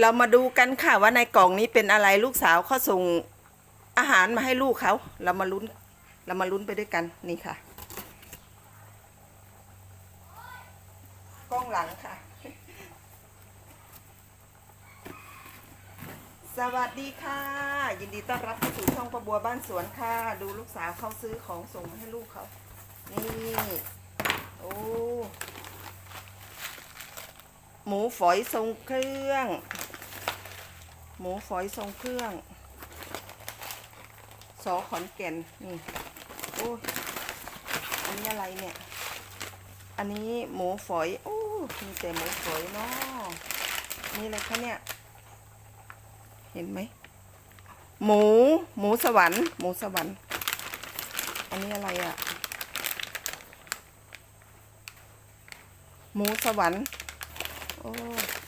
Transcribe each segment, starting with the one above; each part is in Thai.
เรามาดูกันค่ะว่าในกล่องนี้เป็นอะไรลูกสาวเขาส่งอาหารมาให้ลูกเขา เรามาลุ้น เรามาลุ้นไปด้วยกันนี่ค่ะ กล้องหลังค่ะ สวัสดีค่ะ ยินดีต้อนรับเข้าสู่ช่องประบัวบ้านสวนค่ะ ดูลูกสาวเขาซื้อของส่งมาให้ลูกเขา นี่ โอ้หมูฝอยทรงเครื่อง หมูฝอยทรงเครื่อง สอขอนแก่น นี่โอ้ยอันนี้อะไรเนี่ย อันนี้หมูฝอยโอ้มีแต่หมูฝอยเนาะนี่อะไรคะเนี่ย เห็นไหม หมู หมูสวรรค์ หมูสวรรค์ อันนี้อะไรอะ่ะ หมูสวรรค์ โอ้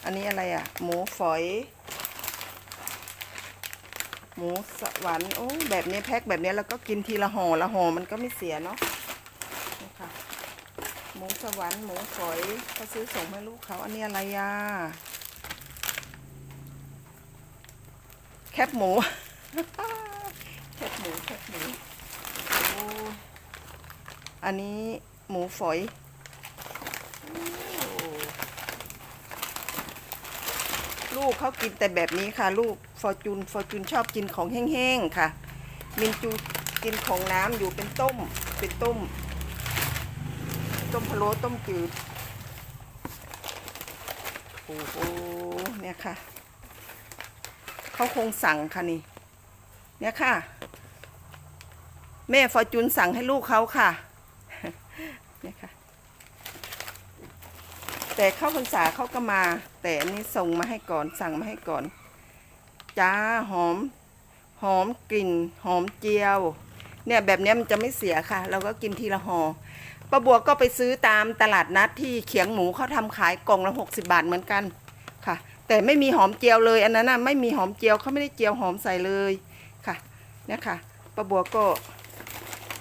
อันนี้อะไรอะ่ะ หมูฝอย หมูสวรรค์โอ้แบบนี้แพ็คแบบนี้แล้วก็กินทีละห่อละห่อมันก็ไม่เสียเนาะนี่ค่ะหมูสวรรค์หมูฝอยเขาซื้อส่งให้ลูกเขาอันนี้อะไรอะแคบหมูแคบหมูแคบหมูอันนี้หมูฝอยโอ้ ลูกเขากินแต่แบบนี้ค่ะ ลูกฟอร์จูนฟอร์จูนชอบกินของแห้งๆค่ะ มินจูกินของน้ำอยู่เป็นต้ม เป็นต้ม ต้มพะโล้ต้มจืดโอ้โหเนี่ยค่ะเขาคงสั่งค่ะนี่ เนี่ยค่ะ แม่ฟอร์จูนสั่งให้ลูกเขาค่ะ เนี่ยค่ะ แต่เข้าพรรษาเขาก็มา แต่อันนี้ส่งมาให้ก่อนสั่งมาให้ก่อนจ้าหอม หอมกลิ่น หอมเจียว เนี่ยแบบนี้มันจะไม่เสียค่ะ เราก็กินทีละห่อป้าบัวก็ไปซื้อตามตลาดนัดที่เขียงหมูเขาทำขายกล่องละหกสิบาทเหมือนกันค่ะ แต่ไม่มีหอมเจียวเลย อันนั้นนะไม่มีหอมเจียวเขาไม่ได้เจียวหอมใส่เลยค่ะเนี่ยค่ะป้าบัวก็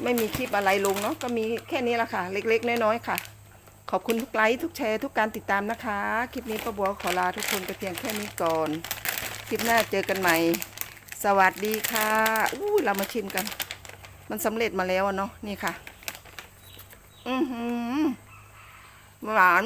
ไม่มีคลิปอะไรลงเนาะก็มีแค่นี้ละค่ะ เล็กๆน้อยๆค่ะ ขอบคุณทุกไลค์ทุกแชร์ทุกการติดตามนะคะ คลิปนี้ป้าบัวขอลาทุกคนไปเพียงแค่นี้ก่อน คลิปหน้าเจอกันใหม่ สวัสดีค่ะอู้เรามาชิมกัน มันสำเร็จมาแล้วเนาะนี่ค่ะ อือหือหวาน